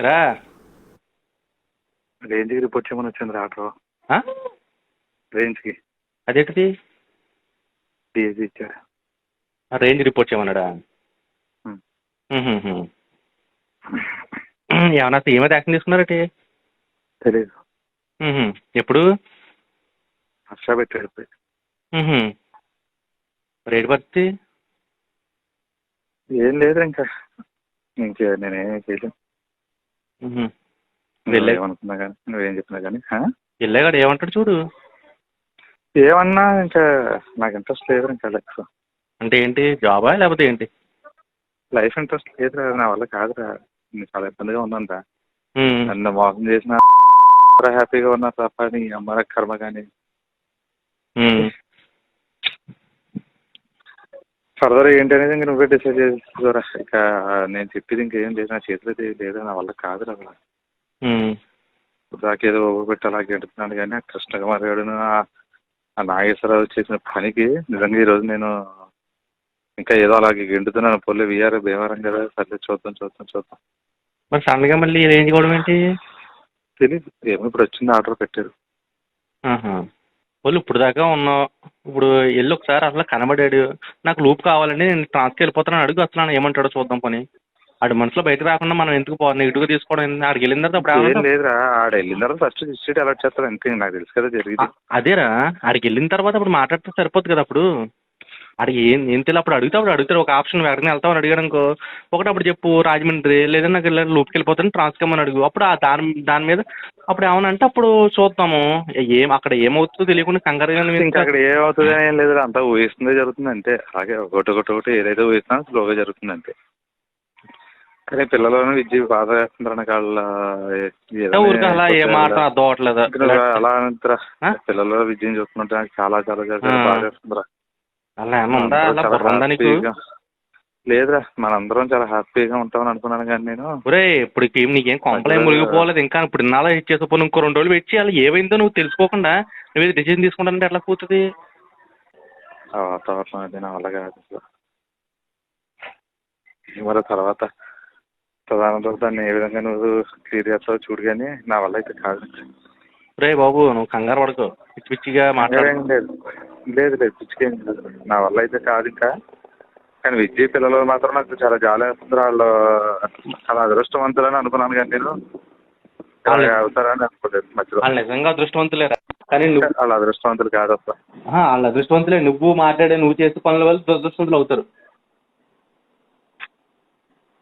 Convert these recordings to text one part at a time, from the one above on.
రా. రేంజ్కి రిపోర్ట్ చేయమని వచ్చింది ఆటో. ఆ? రేంజ్కి. అదేంటిది? డిఎస్సి ఇచ్చాడు. ఆ రేంజ్ రిపోర్ట్ చేయమన్నాడా. ఏమన్నా ఏమైతే యాక్షన్ తీసుకున్నారటి తెలీదు. ఎప్పుడు? హర్ష పెట్టాడు. రేటు పరిస్థితి ఏం లేదు ఇంకా. ఇంకే నేనేం చేయలేను. ఉహు. వెళ్ళే- ఏమనుకున్నా కానీ నువ్వేం చెప్పినా కానీ? వెళ్ళాగాడు ఏమంటాడు చూడు? ఏమన్నా ఇంకా నాకు ఇంట్రెస్ట్ లేదు ఇంకా లైఫ్. అంటే ఏంటి జాబా లేకపోతే ఏంటి? లైఫ్ ఇంట్రెస్ట్ లేదురా నా వల్ల కాదురా. నేను చాలా ఇబ్బందిగా ఉందంట. నన్ను మోసం చేసిన హ్యాపీగా ఉన్నా తప్ప నీ అమ్మ కర్మ కానీ ఫర్దర్ ఏంటి అనేది ఇంక నువ్వే డిసైడ్ చేసుకోరా ఇక నేను చెప్పేది ఇంకేం లేదు నా చేతిలో ఇది లేదు నా వల్ల కాదురా అసలు. దాకేదో పెట్టి అలా గెడుతున్నాను కానీ ఆ కృష్ణకుమార్ ఆ నాగేశ్వరరావు చేసిన పనికి నిజంగా ఈరోజు నేను ఇంకా ఏదో అలాగే గెంటుతున్నాను పొల్లి విఆర్ భీమవరం కదా సర్లే చూద్దాం చూద్దాం చూద్దాం. మరి సడన్గా మళ్ళీ రేంజ్ కూడా ఏంటి? తెలియదు ఏమో ఇప్పుడు వచ్చింది ఆర్డర్ పెట్టారు. వాళ్ళు ఇప్పుడు దాకా ఉన్నావు ఇప్పుడు వెళ్ళి ఒకసారి అసలు కనబడాడు నాకు లూప్ కావాలండి నేను ట్రాన్స్కి వెళ్ళిపోతాను అడుగు అసలు ఏమంటాడో చూద్దాం పని ఆడి మనసులో బయట రాకుండా మనం ఎందుకు పో నెగిటివ్గా తీసుకోవడం? ఆడికి వెళ్ళిన తర్వాత అప్పుడు ఏం ఏమంటావు? లేదురా ఆడ వెళ్ళిన తర్వాత ఫస్ట్ డిస్ట్రిక్ట్ అలర్ట్ చేస్తారు అంతే నాకు తెలుసు కదా జరిగింది అదేరా ఆడికి వెళ్ళిన తర్వాత అప్పుడు మాట్లాడితే సరిపోద్ది కదా అప్పుడు ఆడికి ఏం ఏం తెలియదు అప్పుడు అడిగితే అప్పుడు అడుగుతారు ఒక ఆప్షన్ ఎక్కడికి వెళ్తామని అడిగాడు అనుకో. ఒకటి అప్పుడు చెప్పు రాజమండ్రి లేదా నాకు ఇలా లూప్కి వెళ్ళిపోతాను ట్రాన్స్కమ్మని అడుగు. అప్పుడు ఆ దాని దాని మీద అప్పుడు ఏమనంటే అప్పుడు చూద్దాము. ఏం అక్కడ ఏమవుతుందో తెలియకుండా కంగారుగా ఇంకా అక్కడ ఏమవుతుంది ఏం లేదు అంతా ఊహిస్తుందే జరుగుతుంది అంతే. అలాగే ఒకటి ఒకటి ఒకటి ఏదైతే ఊహిస్తున్నా స్లోగా జరుగుతుంది అంతే. కానీ పిల్లలను విద్య బాధ వేస్తున్నారు నాకు వాళ్ళ అలా ఏ మాట అర్థం అలా? పిల్లల విద్యను చూస్తుంటే నాకు చాలా చాలా. బాధ వేస్తుందిరా. అలా ఏమన్నా ఉందా? అందరూ అలా చాలా బుర్ర ఉందా నీకు? లేదురా మనందరం చాలా హ్యాపీగా ఉంటామని అనుకున్నాను కానీ నేను. ఒరే ఇప్పుడు ఏం నీకేం కొంపలేం మునిగిపోలేదు. ఇంకా ఇప్పుడు ఇన్నాళ్ళు ఇచ్చేసిపోయి ఇంకో రెండు రోజులు వెయిట్ చేయాలి. ఏమైందో నువ్వు తెలుసుకోకుండా నువ్వు ఏదో డిసిజన్ తీసుకుంటానంటే ఎట్లా కూతుంది ఆ వాతావరణం అది నా వల్ల కాదు అసలు. మరి తర్వాత ప్రధాన దాన్ని ఏ విధంగా నువ్వు క్లియర్ చేస్తావో చూడు కానీ నా వల్ల అయితే కాదు. రే బాబు నువ్వు కంగారు పడకు. పిచ్చి పిచ్చిగా మాట్లాడు. లేదు. లేదు లేదు పిచ్చికేం లేదు. నా వల్ల అయితే కాదు ఇంకా. కానీ విద్య పిల్లలు మాత్రం నాకు చాలా జాలి వేస్తుంది. వాళ్ళు చాలా అదృష్టవంతులని అనుకున్నాను కానీ నేను. అవుతారని అనుకోలేదు మధ్యలో. వాళ్ళు నిజంగా అదృష్టవంతులేరా? కానీ నువ్వు వాళ్ళ అదృష్టవంతులు కాదు అసలు ఆహా, వాళ్ళు అదృష్టవంతులే. నువ్వు మాట్లాడే నువ్వు చేసే పనుల వల్ల దురదృష్టవంతులు అవుతారు.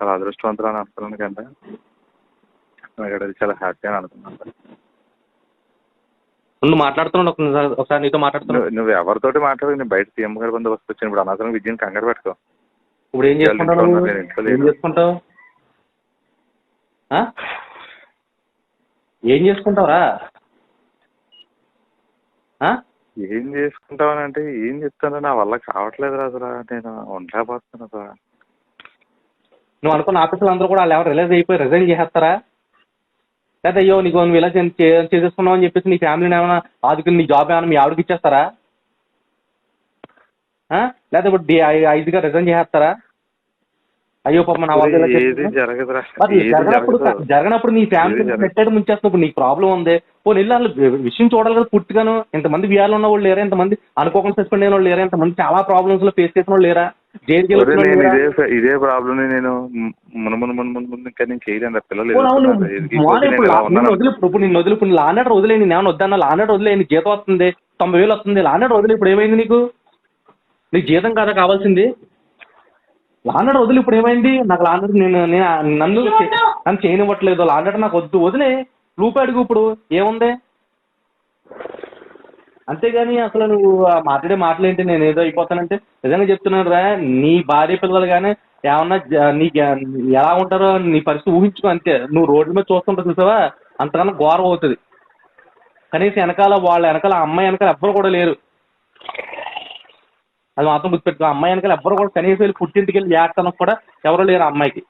చాలా అదృష్టవంతులు అని అనుకున్నాను కంటే నాకు అది చాలా హ్యాపీ అని అనుకున్నాను. నువ్వు మాట్లాడుతున్నావు ఒకసారి ఒకసారి నీతో మాట్లాడుతున్నావు నువ్వు ఎవరితోటి మాట్లాడు నేను బయట సీఎం గారి బందోబస్తు వచ్చాను. ఇప్పుడు అనవసరం విద్యను కంగారు పెట్టుకో. ఇప్పుడు ఏం చేసుకుంటావు ఏం. చేసుకుంటావు? ఆ? ఏం చేసుకుంటావురా? ఆ? ఏం చేసుకుంటావని అంటే ఏం చెప్తాను? నా వల్ల కావట్లేదు అసలు. నేను ఉండలేకపోతున్నాను అసలు నువ్వు అనుకున్న ఆఫీసులు అందరూ కూడా వాళ్ళు ఎవరు రిలైజ్ అయిపోయి రిజైన్ చేసేస్తారా? లేదా అయ్యో నీకు నువ్వు ఇలా చేసేసుకున్నావు అని చెప్పేసి నీ ఫ్యామిలీని ఏమైనా ఆదుకుని నీ జాబ్ ఏమైనా మీ ఆవిడకి ఇచ్చేస్తారా? లేదా ఇప్పుడు ఐదుగా రిజైన్ చేసేస్తారా? అయ్యో పాప నా వాళ్ళు జరగనప్పుడు జరగనప్పుడు నీ ఫ్యామిలీ. పెట్టాడు ముంచేస్తున్నప్పుడు నీకు ప్రాబ్లం ఉంది. పోనీ వెళ్ళి వాళ్ళు విషయం చూడాలి కదా పుట్టుగాను ఇంతమంది విఆర్లు ఉన్న వాళ్ళు లేరా? ఇంతమంది అనుకోకుండా సస్పెండ్ అయిన వాళ్ళు లేరా? ఇంతమంది చాలా ప్రాబ్లమ్స్లో ఫేస్ చేసిన వాళ్ళు లేరా? ఇదే ప్రాబ్లం నేను మును మును మును మును మును ఇంకా నేను చేయలేను పిల్లలు. ఇప్పుడు నేను నిన్ను వదిలి ఇప్పుడు లానెటర్ వదిలేని నేను ఏమన్నా వద్దన్నా? వదిలేని జీతం వస్తుంది. తొంభై వేలు వస్తుంది. లానెటర్ వదిలి ఇప్పుడు ఏమైంది నీకు? నీకు జీతం కాదా కావాల్సింది? లానెటర్ వదిలి ఇప్పుడు ఏమైంది? నాకు లానెటర్ నేను నేను నన్ను నన్ను చేయనివ్వట్లేదు. లానెటర్ నాకు వద్దు. వదిలే. రూపాయి అడుగు ఇప్పుడు. ఏముంది? అంతేగాని అసలు నువ్వు ఆ మాట్లాడే మాటలు నేను ఏదో అయిపోతానంటే నిజంగా చెప్తున్నాను రా. నీ భార్య పిల్లలు కానీ ఏమన్నా జ- నీ ఎలా ఉంటారో నీ పరిస్థితి ఊహించుకో అంతే. నువ్వు రోడ్డు మీద చూస్తుంటావు చూసావా? అంతకన్నా ఘోరం అవుతుంది. కనీసం వెనకాల వాళ్ళ వెనకాల ఆ అమ్మాయి వెనకాల ఎవ్వరు కూడా లేరు. అది మాత్రం గుర్తుపెట్టుకో. ఆ అమ్మాయి వెనకాల ఎవ్వరు కూడా కనీసం వెళ్ళి పుట్టింటికి వెళ్ళి ఏడతానికి కూడా ఎవరు లేరు ఆ అమ్మాయికి.